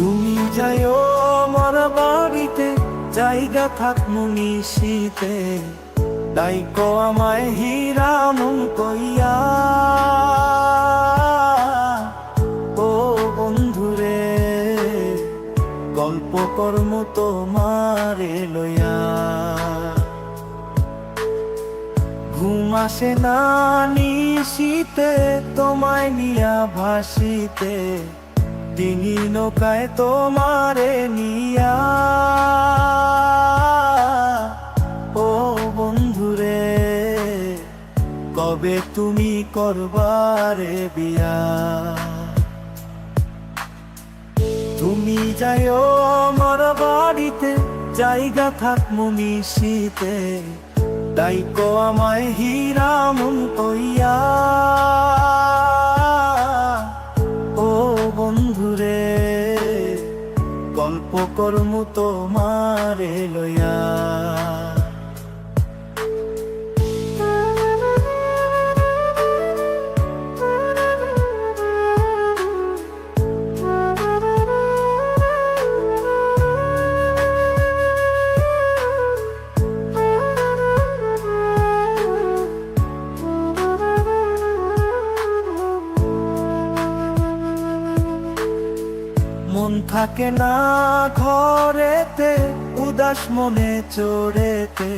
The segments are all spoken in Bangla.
তুমি যাইও আমার বাড়িতে, জায়গা থাকমু তাই ডাইকো আমায় হিরানু কইয়া। ও বন্ধুরে, গল্প কর্ম তোমারে লইয়া। ঘুম আসে না নিশিতে, তোমায় নিয়া ভাসিতে। ডিঙি নৌকায় তোমারে নিয়া। ও বন্ধুরে, কবে তুমি করবারে বিয়া? তুমি যাইও আমার বাড়িতে, জায়গা থাক মুনিশিতে দাইকো আমায় হীরা মন কইয়া। কর্ম তোমারে লইয়া। থাকে না ঘরেতে, উদাস মনে চড়েতে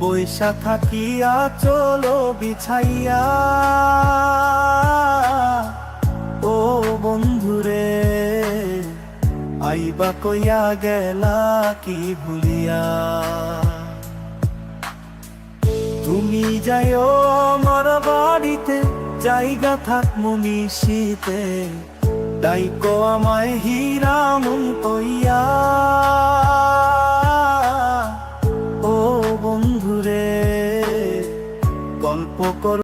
বৈশা থাকিয়া চলো বিছাইয়া। ও বন্ধুরে, আইবা কইয়া গেলা কি ভুলিয়া? তুমি যাইও আমার বাড়িতে, জায়গা থাক মুনিশিতে ডাইকো আমায় হিরামুন কইয়া। ও বন্ধুরে গল্প কর